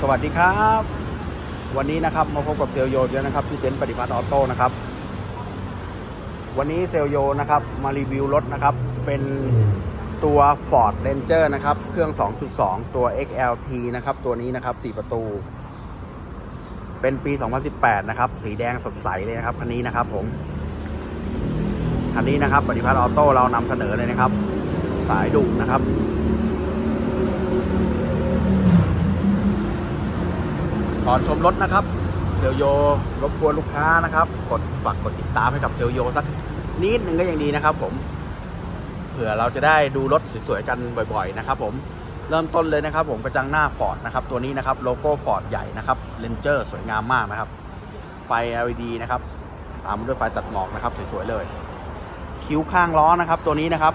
สวัสดีครับ วันนี้นะครับมาพบกับเซลโยแล้วนะครับที่เต็นท์ปฏิพัฒน์ออโต้นะครับ วันนี้เซลโยนะครับมารีวิวรถนะครับเป็นตัว Ford Ranger นะครับเครื่อง 2.2 ตัว XLT นะครับตัวนี้นะครับ 4 ประตู เป็นปี 2018 นะครับ สีแดงสดใสเลยนะครับคันนี้นะครับผมคันนี้นะครับปฏิพัฒน์ออโต้เรานำเสนอเลยนะครับ สายดุนะครับ ก่อนชมรถนะครับ เซลโยรบกวนลูกค้านะครับ กดฝากกดติดตามให้กับเซลโยสักนิดหนึ่งก็ยังดีนะครับผม เผื่อเราจะได้ดูรถสวยๆกันบ่อย ๆ นะครับ ผม เริ่มต้นเลยนะครับ ผมกระจังหน้าฟอร์ดนะครับ ตัวนี้นะครับโลโก้ฟอร์ดใหญ่นะครับเลนเจอร์สวยงามมากนะครับ ไฟ LED นะครับ ตามมาด้วยไฟตัดหมอกนะครับสวยๆเลย คิ้วข้างล้อนะครับ ตัวนี้นะครับ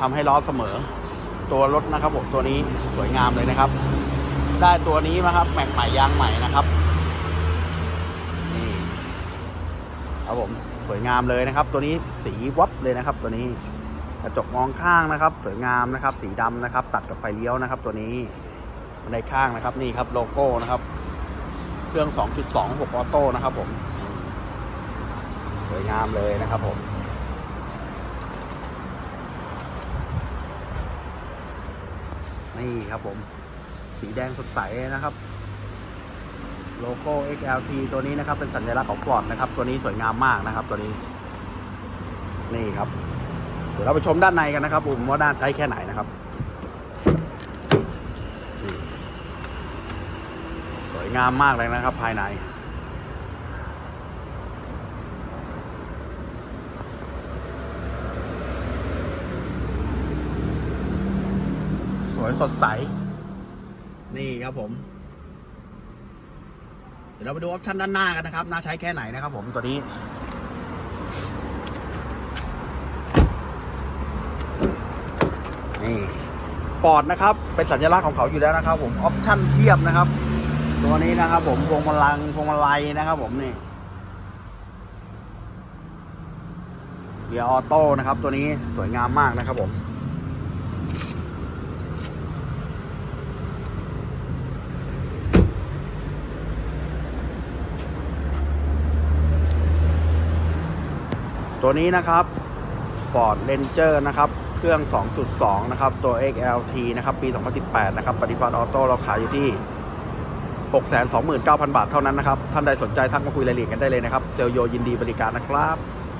ทำให้ล้อเสมอ ตัวรถนะครับผมตัวนี้สวยงามเลยนะครับ ได้ตัวนี้มาครับ แม็กใหม่ยางใหม่นะครับนี่ครับผมสวยงามเลยนะครับ ตัวนี้สีวับเลยนะครับ ตัวนี้กระจกมองข้างนะครับ สวยงามนะครับ สีดำนะครับ ตัดกับไฟเลี้ยวนะครับ ตัวนี้บันข้างนะครับนี่ครับโลโก้นะครับ เครื่อง 2.2 6 ออโต้นะครับ ผม สวยงามเลยนะครับผมนี่ครับผม สีแดงสดใสนะครับ โลโก้ XLT ตัวนี้นะครับ เป็นสัญลักษณ์ของฟอร์ดนะครับ ตัวนี้สวยงามมากนะครับ ตัวนี้ นี่ครับ เดี๋ยวเราไปชมด้านในกันนะครับผมว่าด้านใช้แค่ไหนนะครับ สวยงามมากเลยนะครับ ภายในสวยสดใส นี่ครับผม เดี๋ยวเราไปดูออปชั่นด้านหน้ากันนะครับน่าใช้แค่ไหนนะครับผมตัวนี้นี่ฟอร์ดนะครับ เป็นสัญลักษณ์ของเขาอยู่แล้วนะครับ ผมออปชั่นเพียบนะครับ ตัวนี้นะครับ ผมพวงมาลังพวงมาลัยนะครับ ผมนี่เกียร์ออโต้นะครับ ตัวนี้สวยงามมากนะครับผม ตัวนี้นะครับ Ford Ranger นะครับ เครื่อง 2.2 นะครับ ตัว XLT นะครับ ปี 2018 นะครับ ปฏิพัฒน์ออโต้เราขายอยู่ที่ 629,000 บาทเท่านั้นนะครับ ท่านใดสนใจทักมาคุยรายละเอียดกันได้เลยนะครับ เซลโยยินดีบริการนะครับ